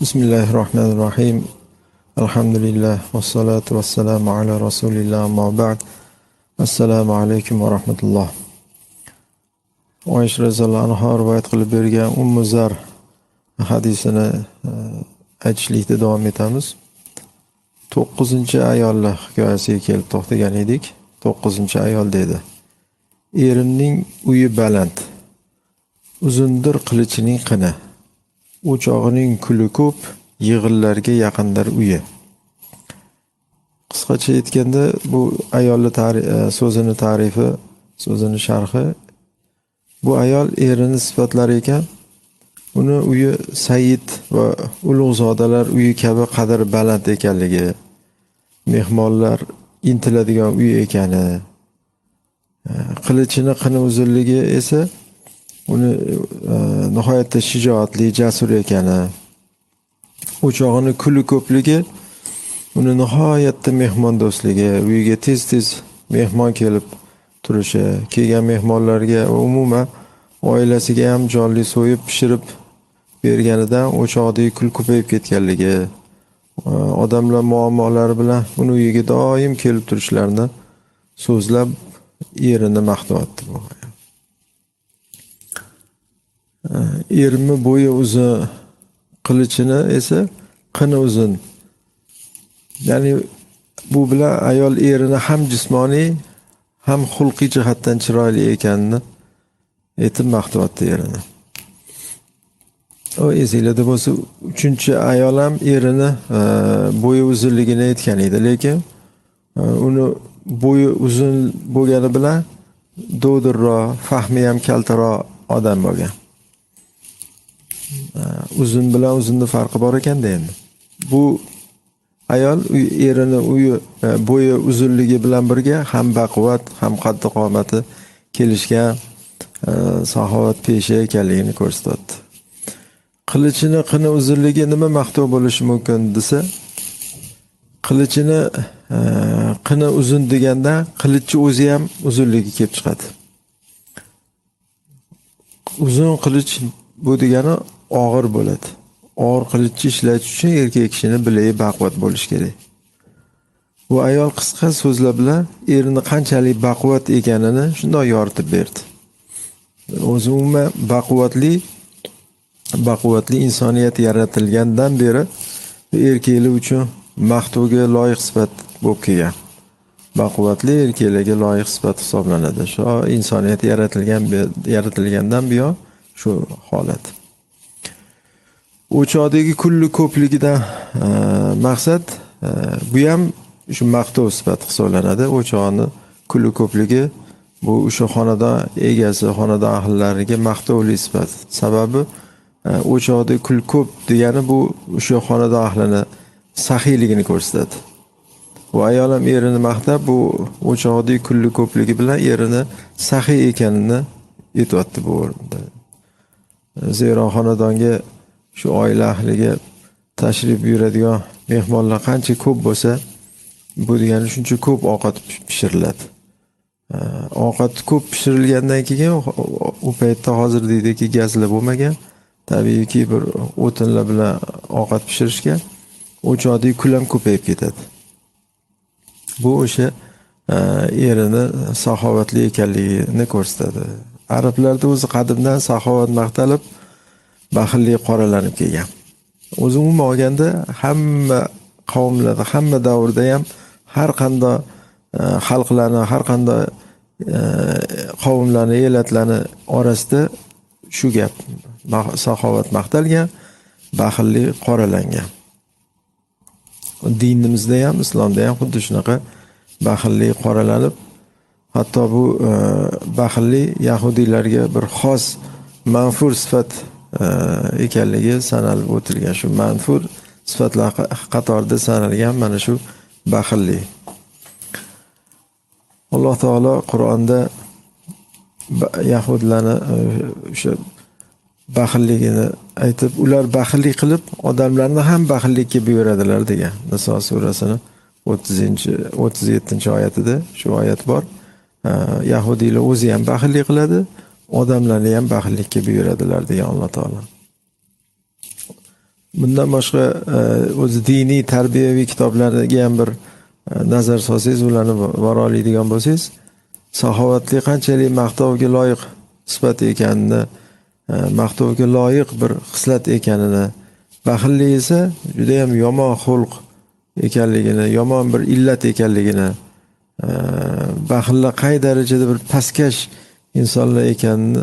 bismillahi rohmanir rohim alhamdulillah vassalotu vassalamu ala rasulilloh ammo assalomu alaykum va rahmatulloh. Oysha roziyallohu anhu rivoyat qilib bergan ummu zar hadisini e, aytishlikda davom etamiz. To'qqizinchi ayollar hikoyasiga kelib to'xtagan edik. To'qqizinchi ayol dedi. Erimning uyi baland uzundir qilichining qini. O'chog'ining kuli ko'p yig'inlarga yaqindir uyi. Qisqacha aytganda bu ayolni tari- e, so'zini tarifi so'zini sharhi bu ayol erini sifatlari ekan. Uni uyi sayid va ulug'zodalar uyi kabi qadri baland ekanligi mehmonlar intiladigan uy ekani e, qilichini qini uzunligi esa uni e, nihoyatda shijoatli jasur ekani o'chog'ini kuli ko'pligi uni nihoyatda mehmondo'stligi uyiga tez tez mehmon kelib turishi kelgan mehmonlarga va umuman oilasiga ham jonli so'yib pishirib berganidan o'chog'dagi kul ko'payib ketganligi e, odamlar muammolari bilan uni uyiga doim kelib turishlarini so'zlab erini maqtayapti bu. Ermi bo'yi uzun qilichini esa qini uzun ya'ni bu bilan ayol erini ham jismoniy ham xulqiy jihatdan chiroyli ekanini aytib maqtayapti erini. O esinglarda bo'lsa uchinchi ayol ham erini e, bo'yi uzunligini aytgan edi lekin e, uni bo'yi uzun bo'lgani bilan dovdirroq fahmi ham kaltaroq odam bo'lgan. Uzun bilan uzunni farqi bor ekanda endi. Bu ayol uy- erini uyi e, bo'yi uzunligi bilan birga ham baquvvat ham qaddi qomati kelishgan e, saxovat pesha ekanligini ko'rsatyapti qilichini qini uzunligi nima maqtov bo'lishi mumkin desa qilichini e, qini uzun deganda qilichni o'zi ham uzunligi kelib chiqadi. Uzun qilich bu degani og'ir bo'ladi. Og'ir qilichni ishlatish uchun erkak kishini bilagi baquvvat bo'lishi kerak. Bu ayol qisqa so'zlar bilan erini qanchalik baquvvat ekanini shundoq yoritib berdi. O'zi umuman baquvvatli baquvvatli insoniyat yaratilgandan beri erkaklar uchun maqtovga loyiq sifat bo'lib kelgan. Baquvvatli erkaklarga loyiq sifat hisoblanadi. Shu insoniyat yaratilgan yaratilgandan buyon shu holat. O'choqdagi kulli ko'pligidan e, maqsad e, bu ham shu maqtov sifati hisoblanadi. O'choqni kulli ko'pligi bu o'sha xonadon egasi xonadon ahllariga maqtovli sifat. Sababi e, o'choqda kul ko'p degani bu o'sha xonadon ahlini saxiyligini ko'rsatadi. Bu ayol ham erini maqtab bu o'choqdagi kulli ko'pligi bilan erini saxiy ekanini aytyapti bu o'rinda. Zero xonadonga shu oila ahliga tashrif buyuradigan mehmonlar qancha ko'p bo'lsa bu degani shuncha ko'p ovqat pishiriladi. Ovqat ko'p pishirilgandan keyin u paytda hozirgidek gazlar bo'lmagan. Tabiiyki bir o'tinlar bilan ovqat pishirishgan o'choqdagi kul ham ko'payib ketadi. Bu o'sha e, erini saxovatli ekanligini ko'rsatadi. Arablarda o'zi qadimdan saxovat maqtalib baxillik qoralanib kelgan o'zi umuman olganda hamma qavmlarda hamma davrda ham har qanday e, xalqlarni har qanday e, qavmlarni elatlarni orasida shu gap saxovat maqtalgan baxillik qoralangan. Dinimizda ham islomda ham xuddi shunaqa baxillik qoralanib hatto bu e, baxillik yahudiylarga bir xos manfur sifat ekanligi sanalib o'tilgan shu manfur sifatlar qatorida sanalgan mana shu baxillik alloh taolo qur'onda yahudlarni e, o'sha baxilligini aytib ular baxillik qilib odamlarni ham baxillikka buyuradilar degan. Niso surasini o'ttizinchi o'ttiz yettinchi oyatida shu oyat bor. Yahudiylar o'zi ham baxillik qiladi odamlarni ham baxillikka buyuradilar degan alloh taolo. Bundan boshqa e, o'zi diniy tarbiyaviy kitoblarga ham bir e, nazar solsangiz ularni bora oladigan bo'lsangiz saxovatli qanchalik maqtovga loyiq sifat ekanini e, maqtovga loyiq bir xislat ekanini baxillik esa judayam yomon xulq ekanligini yomon bir illat ekanligini baxillar qay darajada bir pastkash insonlar ekanini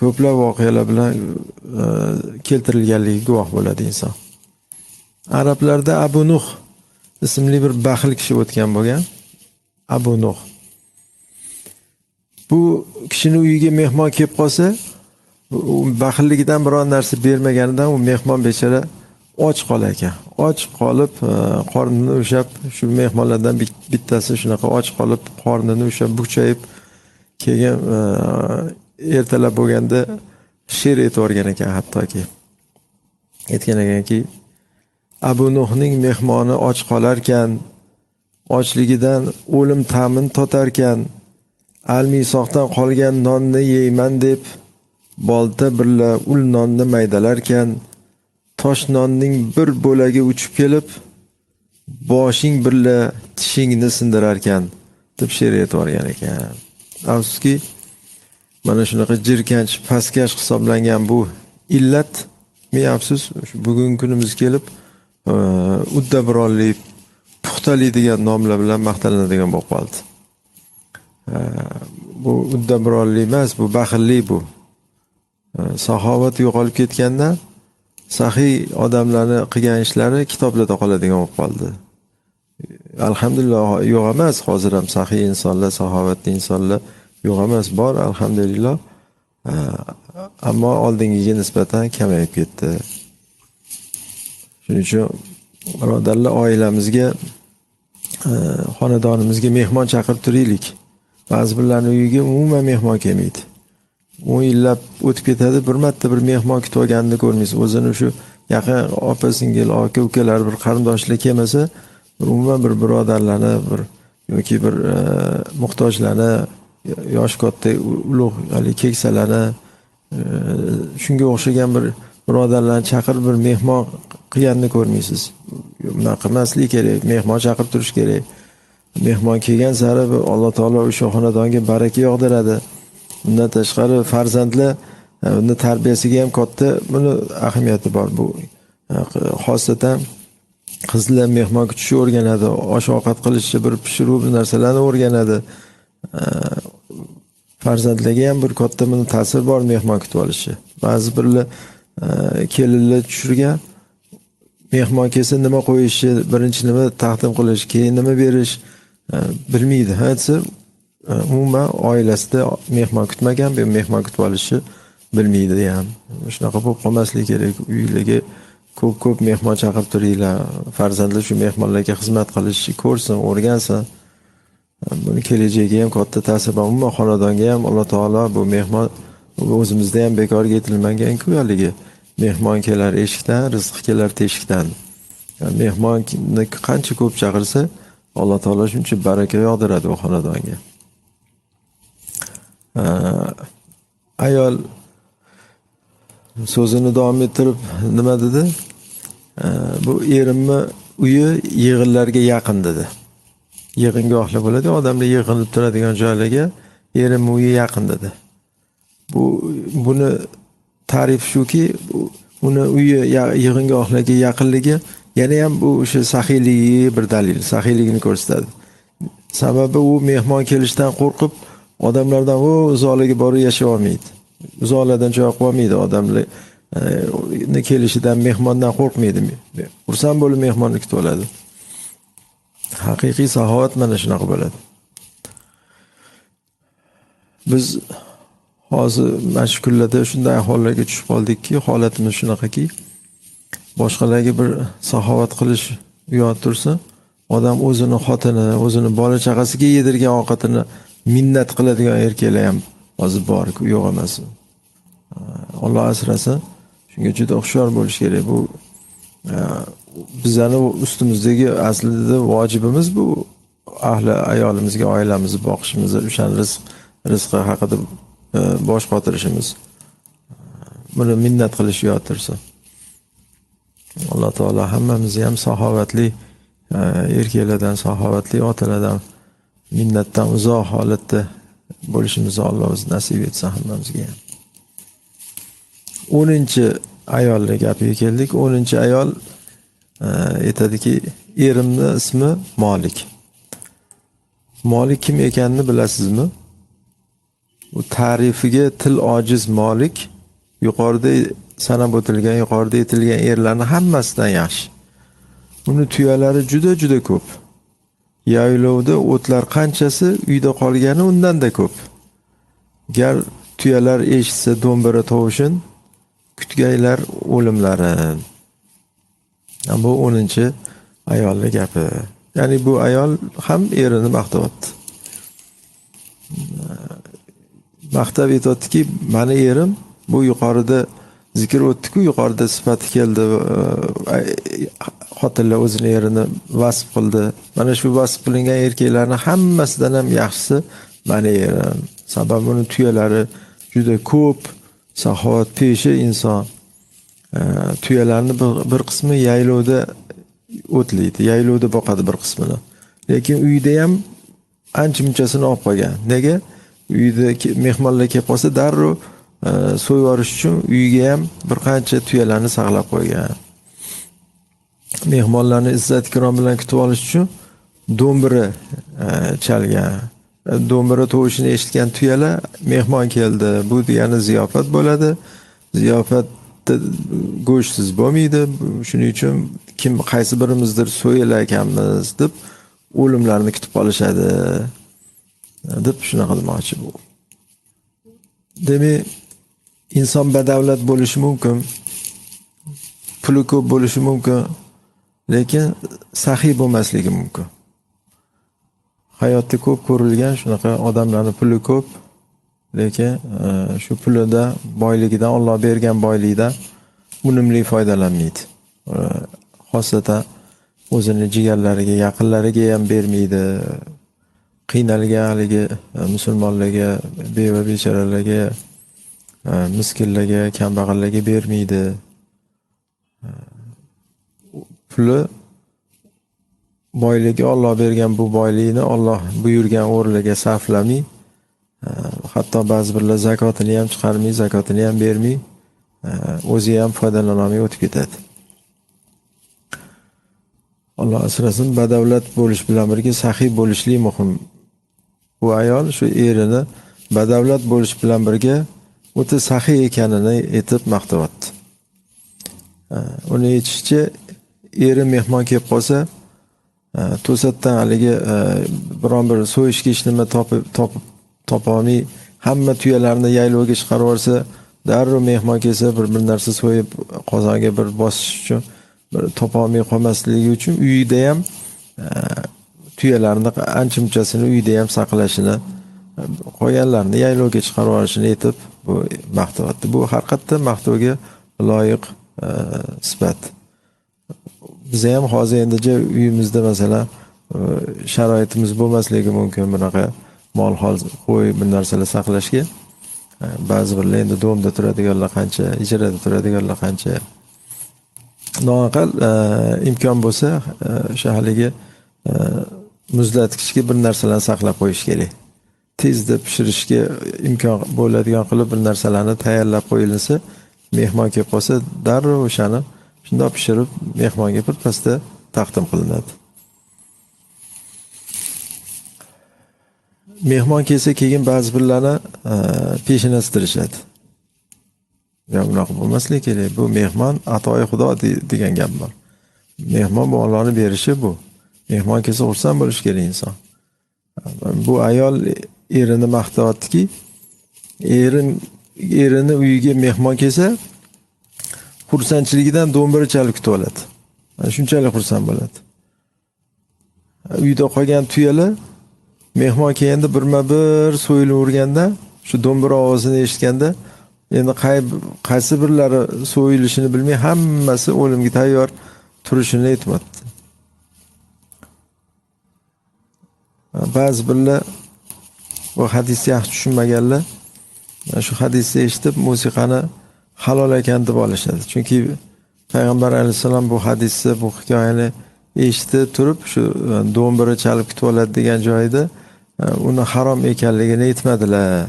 ko'plab voqealar bilan e, keltirilganligiga keltirilganligi guvoh bo'ladi inson. Arablarda abu nuh ismli bir baxil kishi o'tgan bo'lgan. Abu nuh. Bu kishini uyiga mehmon kelib qolsa u baxilligidan biron narsa bermaganidan u mehmon bechora och qolar ekan. Och qolib e, qornini ushlab shu mehmonlardan bittasi shunaqa och qolib qornini ushlab bukchayib keyin e, ertalab bo'lganda she'r aytib yuborgan ekan hattoki. Aytgan ekanki abu nuhning mehmoni och qolarkan ochligidan o'lim ta'min totarkan almisoqdan qolgan nonni yeyman deb bolta birla ul nonni maydalarkan tosh nonning bir bo'lagi uchib kelib boshing birla tishingni sindirarkan deb she'r aytib yuborgan ekan. Afsuski mana shunaqa jirkanch pastkash hisoblangan bu illat ming afsus bugungi kunimiz kelib e, uddaburonlik puxtalik degan nomlar bilan maqtalinadigan bo'lib qoldi. E, bu uddaburonlik emas bu baxillik bu. E, saxovat yo'qolib ketganda saxiy odamlarni qilgan ishlari kitoblarda qoladigan bo'lib qoldi. Alhamdulillah yo'q emas. Hozir ham saxiy insonlar saxovatli insonlar yo'q emas. Bor alhamdulillah. Ammo oldingiga nisbatan kamayib ketdi. Shuning uchun birodarlar oilamizga e, xonadonimizga mehmon chaqirib turaylik. Ba'zi birlarni uyiga umuman mehmon kelmaydi. O'n yillab o'tib ketadi bir marta bir mehmon kutib olganini ko'rmaysiz. O'zini shu yaqin opa singil aka ukalar bir qarindoshlar kelmasa umuman bir birodarlarni bir yoki bir e, muhtojlarni yosh katta ulug' haligi keksalarni e, shunga o'xshagan bir birodarlarni chaqirib bir mehmon qilganini ko'rmaysiz. Bunaqa qilmaslik kerak mehmon chaqirib turish kerak. Mehmon kelgan sari alloh taolo o'sha xonadonga baraka yog'diradi. Undan tashqari farzandlar e, uni tarbiyasiga ham katta buni ahamiyati bor bu e, xosatan qizlar mehmon kutishni o'rganadi osh ovqat qilishni bir pishiruv bir narsalarni o'rganadi. Farzandlarga ham bir katta buni ta'sir bor mehmon kutib olishi. Ba'zi birlar kelinlar tushirgan mehmon kelsa nima qo'yishi birinchi nima taqdim qilish keyin nima berish bilmaydi. Ha desa umuman oilasida mehmon kutmagan mehmon kutib olishi bilmaydi ham. Shunaqa bo'lib qolmasligi kerak uylarga ko'p ko'p mehmon chaqirib turinglar. Farzandlar shu mehmonlarga xizmat qilishni ko'rsin o'rgansin. Buni kelajagiga ham katta ta'sir bor umuman xonadonga ham alloh taolo bu mehmon o'zimizda ham bekorga aytilmaganku haligi mehmon kelar eshikdan rizq kelar teshikdan. Yani mehmonni qancha ko'p chaqirsa alloh taolo shuncha baraka yog'diradi u xonadonga. Ayol so'zini davom ettirib nima dedi? Bu erimni uyi yig'inlarga yaqin dedi. Yig'ingohlar bo'ladi odamlar yig'inib turadigan joylarga erimni uyi yaqin dedi. Bu buni ta'rif shuki uni uyi yig'ingohlarga yaqinligi yana ham bu o'sha saxiyligi bir dalil saxiyligini ko'rsatadi. Sababi u mehmon kelishidan qo'rqib odamlardan o'h, u uzoqlarga borib yashab olmaydi uzoqlardan joy qilib olmaydi odamlar. Kelishidan mehmondan qo'rqmaydi xursand bo'lib mehmonni kutib oladi. Haqiqiy saxovat mana shunaqa bo'ladi. Biz hozir mana shu kunlarda shunday ahvollarga tushib qoldikki holatimiz shunaqaki boshqalarga bir saxovat qilish uyat tursa odam o'zini xotini o'zini bola chaqasiga yedirgan ovqatini minnat qiladigan erkaklar ham hozir bor yo'q emas. Olloh asrasin. Shunga juda hushyor bo'lish kerak. Bu e, bizani ustimizdagi aslida vojibimiz bu ahli ayolimizga oilamizni boqishimiz o'shani rizq rizqi haqida e, bosh qotirishimiz. Buni minnat qilish yotirsa alloh taolo hammamizni ham saxovatli e, erkaklardan saxovatli otalardan minnatdan uzoq holatda bo'lishimizni alloh o'zi nasib etsa hammamizga ham. O'ninchi ayolni gapiga keldik. O'ninchi ayol e, aytadiki erimni ismi molik. Molik kim ekanini bilasizmi? Bu tarifiga til ojiz molik yuqorida sanab o'tilgan yuqorida aytilgan erlarni hammasidan yaxshi. Uni tuyalari juda juda ko'p. Yaylovda o'tlar qanchasi uyda qolgani undanda ko'p. Gar tuyalar eshitsa do'mbira tovushin kutgaylar o'limlarin bu o'ninchi ayolni gapi. Ya'ni bu ayol ham erini maqtayapti maqtab aytyaptiki mani erim bu yuqorida zikr o'tdiku yuqorida sifati keldi xotinlar o'zini erini vasf qildi. Mana shu vasf qilingan erkaklarni hammasidan ham yaxshisi mani erim. Sababi uni tuyalari juda ko'p. Saxovatpeshi inson e, tuyalarni bir qismi yaylovda o'tlaydi. Yaylovda boqadi bir qismini. Lekin uyda ham ancha munchasini olib qolgan. Nega? Uyda mehmonlar kelib qolsa darrov e, so'yib yuborish uchun uyiga ham bir qancha tuyalarni saqlab qo'ygan. Mehmonlarni izzat ikrom bilan kutib olish uchun do'mbira e, chalgan. Do'mbira tovushini eshitgan tuyalar mehmon keldi. Bu degani ziyofat bo'ladi. Ziyofatda go'shtsiz bo'lmaydi. Shuning uchun kim qaysi birimizdir so'yilar ekanmiz deb o'limlarni kutib qolishadi deb shunaqa demoqchi bu. Demak inson badavlat bo'lishi mumkin puli ko'p bo'lishi mumkin lekin saxiy bo'lmasligi mumkin. Hayotda ko'p ko'rilgan shunaqa odamlarni puli ko'p lekin e, shu pulida boyligidan Alloh bergan boylikdan unumli foydalanmaydi. E, xosatan o'zini jigarlariga yaqinlariga ham bermaydi qiynalgan haligi e, musulmonlarga beva bechoralarga e, miskinlarga kambag'allarga bermaydi. E, puli boyligi Alloh bergan bu boylikni Alloh buyurgan o'rniga sarflamay eh, hatto ba'zi birlar zakotini ham chiqarmay zakotini ham bermay eh, o'zi ham foydalanolmay o'tib ketadi. Alloh asrasin badavlat bo'lish bilan birga saxiy bo'lishlik muhim. Bu ayol shu erini badavlat bo'lish bilan birga o'ta saxiy ekanini aytib maqtayapti. Eh, uni aytishicha eri mehmon kelib qolsa Э, to'satdan haligi э, biron bir so'yishga ish nima topib topib topolmay hamma tuyalarni yaylovga chiqarib yuborsa darrov mehmon kelsa bir bir narsa so'yib qozonga bir bosish uchun bir topolmay qolmasligi uchun uyida ham e, tuyalarni ancha munchasini uyida ham saqlashini qolganlarini yaylovga chiqarib yuborishini aytib bu maqtayapti bu haqiqatda maqtovga loyiq e, sifat. Biza ham hozir endi uyimizda masalan e, sharoitimiz bo'lmasligi mumkin bunaqa mol hol qo'y bir narsalar saqlashga. E, ba'zi birlar endi domda turadiganlar qancha ijarada turadiganlar qancha. Noaqal e, imkon bo'lsa o'sha haligi muzlatgichga bir narsalarni saqlab qo'yish kerak. Tezda pishirishga imkon bo'ladigan qilib bir narsalarni tayyorlab qo'yilsa mehmon kelib qolsa darrov o'shani shundoq pishirib mehmonga birpasda taqdim qilinadi. Mehmon kelsa keyin ba'zi birlarni e, peshinastirishadi yo bunaqa bo'lmasligi kerak. Bu mehmon atoyi xudo degan gap bor. Mehmon bu ollohni berishi bu. Mehmon kelsa xursand bo'lishi kerak inson. Bu ayol erini maqtayaptiki erim erini uyiga mehmon kelsa xursandchiligidan do'mbira chalib kutib oladi. Shunchalik xursand bo'ladi. Uyda qolgan tuyalar mehmon kelganda birma bir so'yilaverganda shu do'mbira ovozini eshitganda endi qay qaysi birlari so'yilishini bilmay hammasi o'limga tayyor turishini aytyapti ba'zi birlar bu hadisni yaxshi tushunmaganlar shu hadisni eshitib musiqani halol ekan deb olishadi. Chunki payg'ambar alayhissalom bu hadisni bu hikoyani eshitib turib shu e, do'mbiri do'mbira chalib kutib oladi degan joyida e, uni harom ekanligini aytmadilar.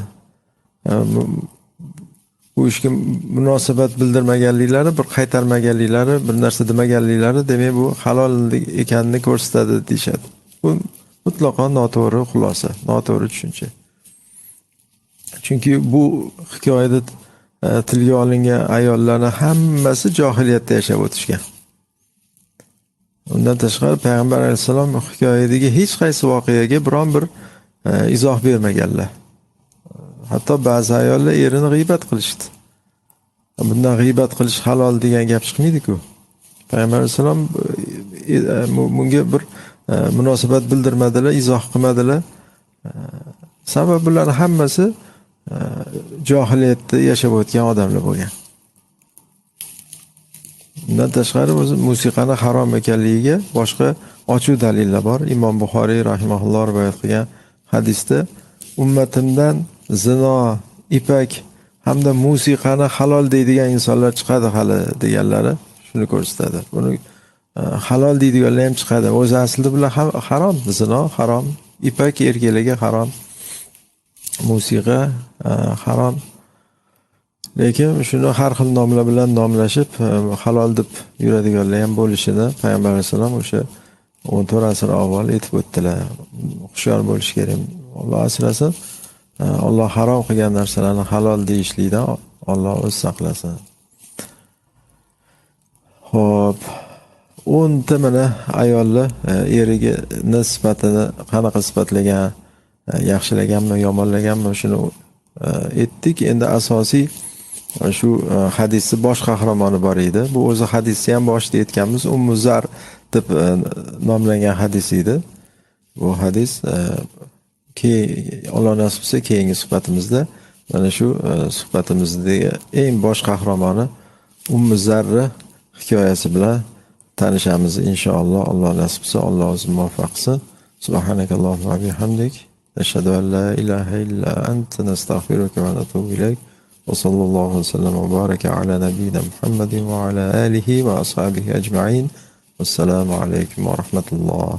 E, bu- ishga munosabat bildirmaganliklari bir qaytarmaganliklari bir narsa demaganliklari demak bu halol ekanini ko'rsatadi deyishadi. Bu mutlaqo noto'g'ri xulosa noto'g'ri tushuncha. Chunki bu hikoyada E, tilga olingan ayollarni hammasi johiliyatda yashab o'tishgan. Undan tashqari payg'ambar alayhissalom hikoyadagi hech qaysi voqeaga biron bir e, izoh bermaganlar. Hatto ba'zi ayollar erini g'iybat qilishdi. Bundan g'iybat qilish halol degan gap chiqmaydiku. Payg'ambar alayhissalom e, e, bunga bir e, munosabat bildirmadilar izoh qilmadilar. E, sababi bularni hammasi Э, johiliyatda yashab o'tgan odamlar bo'lgan. Undan tashqari o'zi musiqani harom ekanligiga boshqa ochiq dalillar bor. Imom buxoriy rahimaulloh rivoyat qilgan hadisda ummatimdan zino ipak hamda musiqani halol deydigan insonlar chiqadi hali deganlari shuni ko'rsatadi. Buni e, halol deydiganlar ham chiqadi. O'zi aslida bular harom zino harom ipak erkaklarga harom. Musiqa e, harom. Lekin shuni har xil nomlar bilan nomlashib e, halol deb yuradiganlar ham bo'lishini payg'ambar alayhissalom o'sha o'n to'rt asr avval aytib o'tdilar. Hushyor bo'lish kerak. Alloh asrasin. E, olloh harom qilgan narsalarni halol deyishlikdan olloh o'zi saqlasin. Ho'p o'nta mana ayolni eriga erigini sifatini qanaqa sifatlagan? Yaxshilaganmi yomonlaganmi shuni e, aytdik endi asosiy e, shu e, hadisni bosh qahramoni bor edi. Bu o'zi hadisni ham boshida aytganmiz. Ummu zar deb e, nomlangan hadis edi. Bu hadis e, keyin alloh nasib qilsa keyingi suhbatimizda mana shu e, suhbatimizdagi eng bosh qahramoni ummu zarra hikoyasi bilan tanishamiz inshaalloh. Alloh nasib qilsa alloh o'zi muvaffaq qilsin. Subhanakallohumma va أشهد أن لا إله إلا أنت نستغفرك ونتوب إليك وصلى الله وسلم وبارك على نبينا محمد وعلى آله وأصحابه أجمعين والسلام عليكم ورحمة الله.